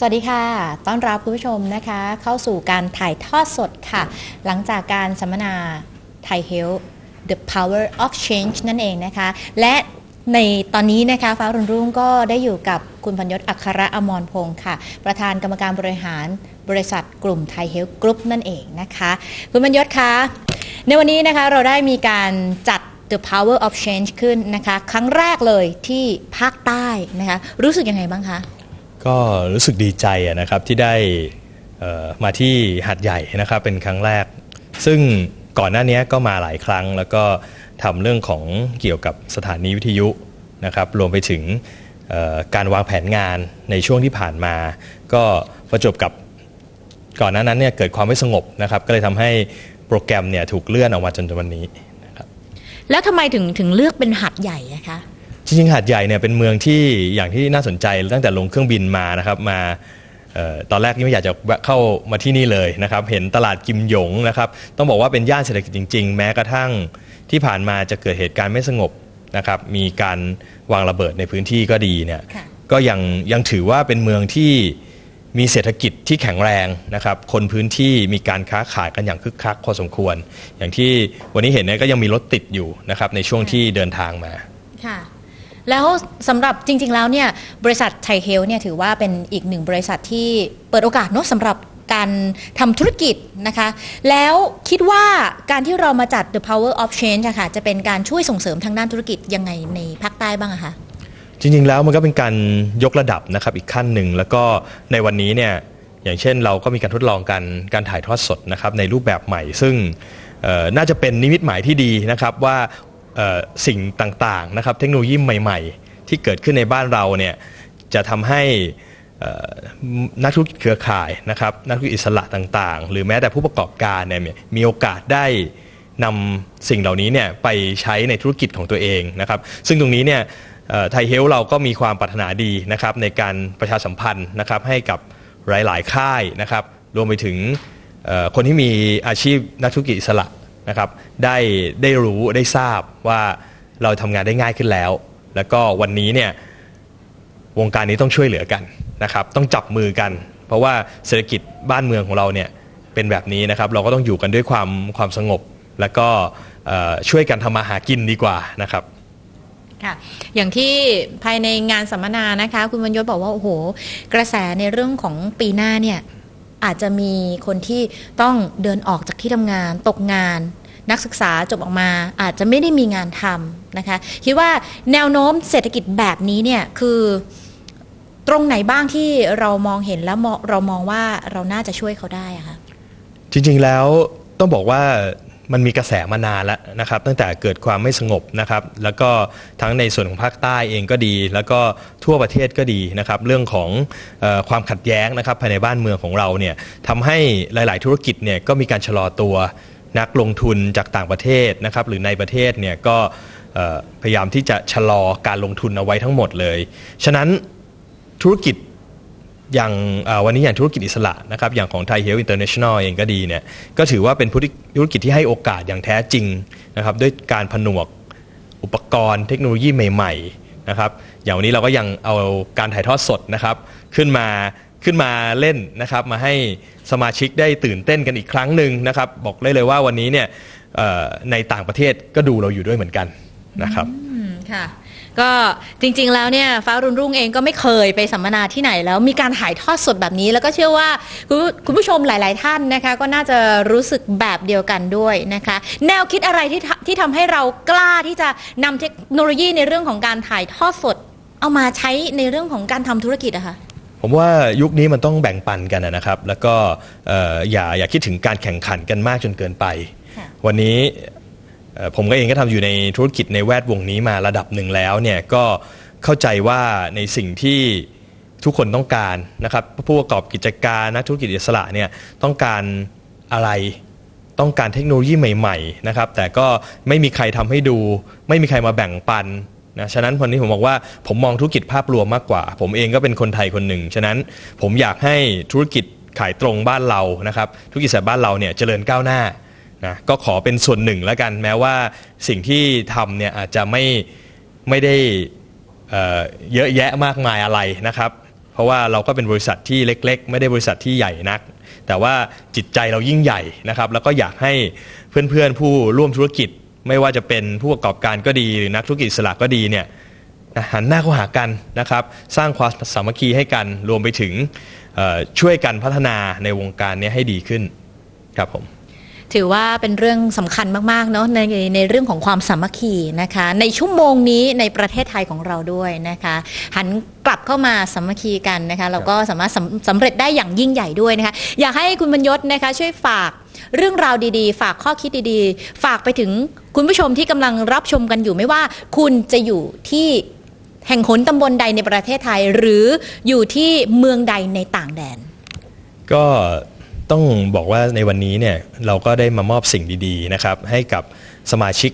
สวัสดีค่ะ ต้อนรับคุณผู้ชมนะคะ เข้าสู่การถ่ายทอดสดค่ะ หลังจากการสัมมนาไทยเฮล The Power of Change นั่นเองนะคะ และในตอนนี้นะคะฟ้ารุ่นรุ่งก็ได้อยู่กับคุณพัญยศอัครอมรพงศ์ค่ะ ประธานกรรมการบริหารบริษัทกลุ่มไทยเฮลกรุ๊ปนั่นเองนะคะ คุณพัญยศคะในวันนี้นะคะเราได้มีการจัด The Power of Change ขึ้นนะคะ ครั้งแรกเลยที่ภาคใต้นะคะ รู้สึกยังไงบ้างคะ ก็รู้สึกดีใจนะครับที่ได้มาที่หัดใหญ่นะครับเป็นครั้งแรก ซึ่งก่อนหน้านี้ก็มาหลายครั้ง แล้วก็ทำเรื่องของเกี่ยวกับสถานีวิทยุนะครับรวมไปถึงการวางแผนงานในช่วงที่ผ่านมา ก็ประจบกับก่อนหน้านั้นเนี่ยเกิดความไม่สงบนะครับ ก็เลยทำให้โปรแกรมเนี่ยถูกเลื่อนออกมาจนถึงวันนี้นะครับแล้วทำไมถึงถึงเลือกเป็นหัดใหญ่อะคะ จริงๆหาดใหญ่เนี่ยเป็นเมืองที่อย่างที่น่าสนใจตั้งแต่ลงเครื่องบินมานะครับมาเออตอนแรกนี่ไม่อยากจะแวะเข้ามาที่นี่เลยนะครับ เห็นตลาดกิมหยงนะครับ ต้องบอกว่าเป็นย่านเศรษฐกิจจริง ๆ แม้กระทั่งที่ผ่านมาจะเกิดเหตุการณ์ไม่สงบนะครับ มีการวางระเบิดในพื้นที่ก็ดีเนี่ยค่ะก็ยังยังถือว่าเป็นเมืองที่มีเศรษฐกิจที่แข็งแรงนะครับ คนพื้นที่มีการค้าขายกันอย่างคึกคักพอสมควร อย่างที่วันนี้เห็นเนี่ยก็ยังมีรถติดอยู่นะครับในช่วงที่เดินทางมาค่ะ แล้วสำหรับจริง ๆ แล้วเนี่ยบริษัทไทยเฮลเนี่ยถือว่าเป็นอีกหนึ่งบริษัทที่เปิดโอกาสเนอะสำหรับการทำธุรกิจนะคะ แล้วคิดว่าการที่เรามาจัด The Power of Change ะค่ะจะเป็นการช่วยส่งเสริมทางด้านธุรกิจยังไงในภาคใต้บ้างะคะจริง ๆ แล้วมันก็เป็นการยกระดับนะครับอีกขั้นหนึ่งแล้วก็ในวันนี้เนี่ยอย่างเช่นเราก็มีการทดลองการการถ่ายทอดสดนะครับในรูปแบบใหม่ ซึ่งน่าจะเป็นนิมิตหมายที่ดีนะครับว่า สิ่งต่างๆนะครับเทคโนโลยีใหม่ ๆ ที่เกิดขึ้นในบ้านเราเนี่ยจะทำให้นักธุรกิจเครือข่ายนะครับนักธุรกิจอิสระต่างๆ หรือแม้แต่ผู้ประกอบการเนี่ยมีโอกาสได้นำสิ่งเหล่านี้เนี่ยไปใช้ในธุรกิจของตัวเองนะครับซึ่งตรงนี้เนี่ยไทยเฮลเราก็มีความปรารถนาดีนะครับในการประชาสัมพันธ์นะครับให้กับหลาย ๆ ค่ายนะครับรวมไปถึงคนที่มีอาชีพนักธุรกิจอิสระ นะครับได้ได้รู้ได้ทราบว่าเราทำงานได้ง่ายขึ้นแล้ว แล้วก็วันนี้เนี่ยวงการนี้ต้องช่วยเหลือกันนะครับ ต้องจับมือกัน เพราะว่าเศรษฐกิจบ้านเมืองของเราเนี่ยเป็นแบบนี้นะครับ เราก็ต้องอยู่กันด้วยความความสงบ แล้วก็ช่วยกันทำมาหากินดีกว่านะครับค่ะอย่างที่ภายในงานสัมมนานะคะ คุณบรรยศบอกว่า โอ้โห กระแสในเรื่องของปีหน้าเนี่ย อาจจะมีคนที่ต้องเดินออกจากที่ทำงาน ตกงาน นักศึกษาจบออกมา อาจจะไม่ได้มีงานทำนะคะคิดว่าแนวโน้มเศรษฐกิจแบบนี้เนี่ยคือตรงไหนบ้างที่เรามองเห็นแล้วเรามองว่าเราน่าจะช่วยเขาได้อะคะจริงๆแล้วต้องบอกว่า มันมีกระแสมานานแล้วนะครับตั้งแต่เกิดความไม่สงบนะครับ แล้วก็ทั้งในส่วนของภาคใต้เองก็ดี แล้วก็ทั่วประเทศก็ดีนะครับเรื่องของออความขัดแย้งนะครับภายในบ้านเมืองของเราเนี่ยทำให้หลาย ๆ ธุรกิจเนี่ยก็มีการชะลอตัวนักลงทุนจากต่างประเทศนะครับหรือในประเทศเนี่ยก็พยายามที่จะชะลอการลงทุนเอาไว้ทั้งหมดเลย ฉะนั้นธุรกิจ อย่างวันนี้อย่างธุรกิจอิสระนะครับอย่างของไทยเฮลท์อินเตอร์เนชั่นแนลเองก็ดีเนี่ยก็ถือว่าเป็นธุรกิจที่ให้โอกาสอย่างแท้จริงนะครับด้วยการผนวกอุปกรณ์เทคโนโลยีใหม่ๆนะครับอย่างวันนี้เราก็ยังเอาการถ่ายทอดสดนะครับขึ้นมาขึ้นมาเล่นนะครับมาให้สมาชิกได้ตื่นเต้นกันอีกครั้งหนึ่งนะครับบอกได้เลยว่าวันนี้เนี่ยในต่างประเทศก็ดูเราอยู่ด้วยเหมือนกันนะครับค่ะ ก็จริงๆแล้วเนี่ยฟ้ารุ่นรุ่งเองก็ไม่เคยไปสัมมนาที่ไหนแล้วมีการถ่ายทอดสดแบบนี้ แล้วก็เชื่อว่าคุณคุณผู้ชมหลาย ๆ ท่านนะคะ ก็น่าจะรู้สึกแบบเดียวกันด้วยนะคะ แนวคิดอะไรที่ทำที่ทำให้เรากล้าที่จะนำเทคโนโลยีในเรื่องของการถ่ายทอดสด เอามาใช้ในเรื่องของการทำธุรกิจอะคะ ผมว่ายุคนี้มันต้องแบ่งปันกันนะครับ แล้วก็เอ่ออย่าอย่าคิดถึงการแข่งขันกันมากจนเกินไป ค่ะ วันนี้เอ่อ ผมก็เองก็ทำอยู่ในธุรกิจในแวดวงนี้มาระดับหนึ่งแล้วเนี่ยก็เข้าใจว่าในสิ่งที่ทุกคนต้องการนะครับผู้ประกอบกิจการนักธุรกิจอิสระเนี่ยต้องการอะไรต้องการเทคโนโลยีใหม่ๆนะครับแต่ก็ไม่มีใครทำให้ดู ไม่มีใครมาแบ่งปันนะฉะนั้นวันนี้ผมบอกว่าผมมองธุรกิจภาพรวมมากกว่า ผมเองก็เป็นคนไทยคนหนึ่ง ฉะนั้นผมอยากให้ธุรกิจขายตรงบ้านเรานะครับธุรกิจสายบ้านเราเนี่ยเจริญก้าวหน้า นะก็ขอเป็นส่วนหนึ่งแล้วกัน แม้ว่าสิ่งที่ทำเนี่ยอาจจะไม่ไม่ได้เเยอะแยะมากมายอะไรนะครับ เพราะว่าเราก็เป็นบริษัทที่เล็ก ๆ ไม่ได้บริษัทที่ใหญ่นัก แต่ว่าจิตใจเรายิ่งใหญ่นะครับ แล้วก็อยากให้เพื่อนๆผู้ร่วมธุรกิจ ไม่ว่าจะเป็นผู้ประกอบการก็ดีหรือนักธุรกิจสระก็ดีเนี่ยหันหน้าเข้าหากันนะครับ สร้างความสามัคคีให้กันรวมไปถึงช่วยกันพัฒนาในวงการนี้ให้ดีขึ้นครับผม ถือว่าเป็นเรื่องสำคัญมากๆเนาะในในเรื่องของความสามัคคีนะคะ ในชั่วโมงนี้ในประเทศไทยของเราด้วยนะคะ หันกลับเข้ามาสามัคคีกันนะคะเราก็สามารถสำสำเร็จได้อย่างยิ่งใหญ่ด้วยนะคะ อยากให้คุณบรรยศนะคะ ช่วยฝากเรื่องราวดีๆ ฝากข้อคิดดีๆ ฝากไปถึงคุณผู้ชมที่กำลังรับชมกันอยู่ไม่ว่า คุณจะอยู่ที่แห่งหนตำบลใดในประเทศไทย หรืออยู่ที่เมืองใดในต่างแดน ก็ ต้องบอกว่าในวันนี้เนี่ยเราก็ได้มามอบสิ่งดีๆนะครับให้กับสมาชิก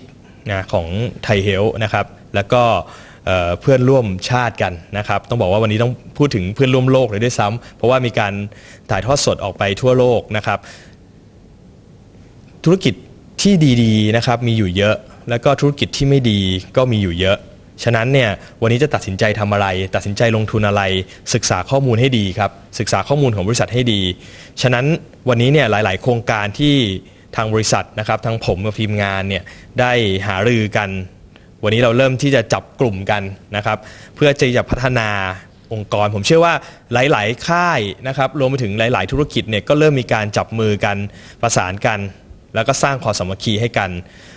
นะของไทยเฮลนะครับแล้วก็เอ่อเพื่อนร่วมชาติกันนะครับ ต้องบอกว่าวันนี้ต้องพูดถึงเพื่อนร่วมโลกเลยด้วยซ้ำเพราะว่ามีการถ่ายทอดสดออกไปทั่วโลกนะครับ ธุรกิจที่ดีๆนะครับมีอยู่เยอะ แล้วก็ธุรกิจที่ไม่ดีก็มีอยู่เยอะ ฉะนั้นเนี่ยวันนี้จะตัดสินใจทำอะไร ตัดสินใจลงทุนอะไร ศึกษาข้อมูลให้ดีครับ ศึกษาข้อมูลของบริษัทให้ดี ฉะนั้นวันนี้เนี่ยหลาย ๆ โครงการที่ทางบริษัทนะครับทางผมกับทีมงานเนี่ยได้หารือกัน วันนี้เราเริ่มที่จะจับกลุ่มกันนะครับ เพื่อจะพัฒนาองค์กร ผมเชื่อว่าหลาย ๆ ค่ายนะครับรวมไปถึงหลาย ๆ ธุรกิจเนี่ยก็เริ่มมีการจับมือกันประสานกัน แล้วก็สร้างความสามัคคีให้กัน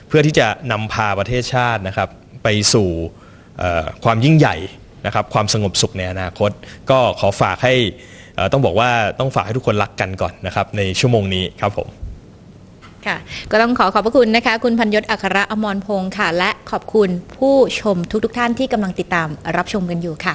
เพื่อที่จะนำพาประเทศชาตินะครับ ไปสู่ ความยิ่งใหญ่นะครับความสงบสุขในอนาคต ก็ขอฝากให้ต้องบอกว่าต้องฝากให้ทุกคนรักกันก่อนนะครับในชั่วโมงนี้ครับผมค่ะก็ต้องขอขอบพระคุณนะคะ คุณพันยศอัครอมรพงศ์ค่ะ และขอบคุณผู้ชมทุกๆทท่านที่กำลังติดตามรับชมกันอยู่ค่ะ